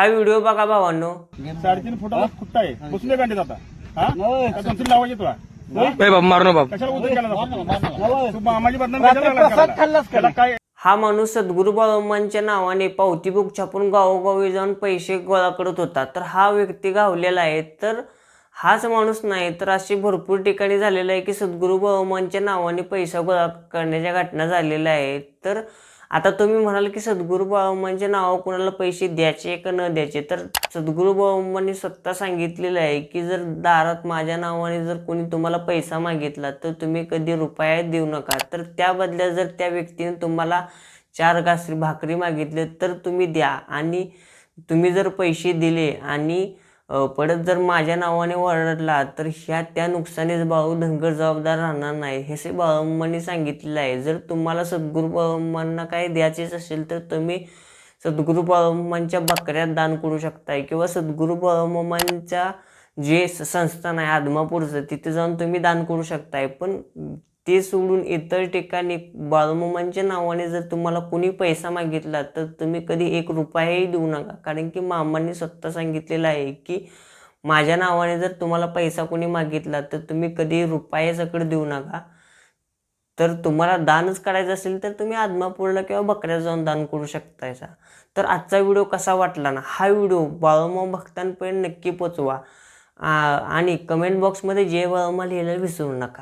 हा व्हिडिओ बघा भावांनो. साडेतीन फुटाला खुट्टा आहे. बसून दे गांडीत आता. हा? का दोन तीन लावायचे तुला. ए बाबा मारू बाबा. कशाला उद्योग केला जातो? तू मामाची बदनाम कशाला लागला करायला? त्याला? काय? हा माणूस सद्गुरू बाळमांच्या नावाने पावती बुक छापून गावोगावी जाऊन पैसे गोळा करत होता. तर हा व्यक्ती गावलेला आहे. तर हाच माणूस नाही तर अशी भरपूर ठिकाणी झालेलं आहे की सद्गुरू बाळमांच्या नावाने पैसा गोळा करण्याच्या घटना झालेल्या आहेत. तर आता तुम्ही म्हणाल की सद्गुरू म्हणजे नावावर कुणाला पैसे द्यायचे का न द्यायचे? तर सद्गुरू बाबांनी स्वतः सांगितलेलं आहे की जर दारात माझ्या नावाने जर कोणी तुम्हाला पैसा मागितला तर तुम्ही कधी रुपया देऊ नका. तर त्या बदल्या जर त्या व्यक्तीने तुम्हाला चार घासरी भाकरी मागितले तर तुम्ही द्या. आणि तुम्ही जर पैसे दिले आणि परत जर माझ्या नावाने वरडला तर ह्या त्या नुकसानीस बाळू धनगर जबाबदार राहणार नाही हे से सांगितलेलं आहे. जर तुम्हाला सद्गुरू बाळूमांना काही द्यायचेच असेल तर तुम्ही सद्गुरू बाळूमांच्या बकऱ्यात दान करू शकताय किंवा सद्गुरू बाळम्मांच्या जे संस्थान आहे आदमापूरचं तिथे जाऊन तुम्ही दान करू शकताय. पण ते सोडून इतर ठिकाणी बाळूमामांच्या नावाने जर तुम्हाला कोणी पैसा मागितला तर तुम्ही कधी एक रुपयाही देऊ नका. कारण की मामांनी स्वतः सांगितलेलं आहे की माझ्या नावाने जर तुम्हाला पैसा कोणी मागितला तर तुम्ही कधी रुपयासकट देऊ नका. तर तुम्हाला दानच करायचं असेल तर तुम्ही आदमापूरला किंवा बकऱ्या जाऊन दान करू शकता तर आजचा व्हिडिओ कसा वाटला ना हा व्हिडिओ बाळमा भक्तांपर्यंत नक्की पोचवा. आणि कमेंट बॉक्समध्ये जय बाळमा लिहायला विसरू नका.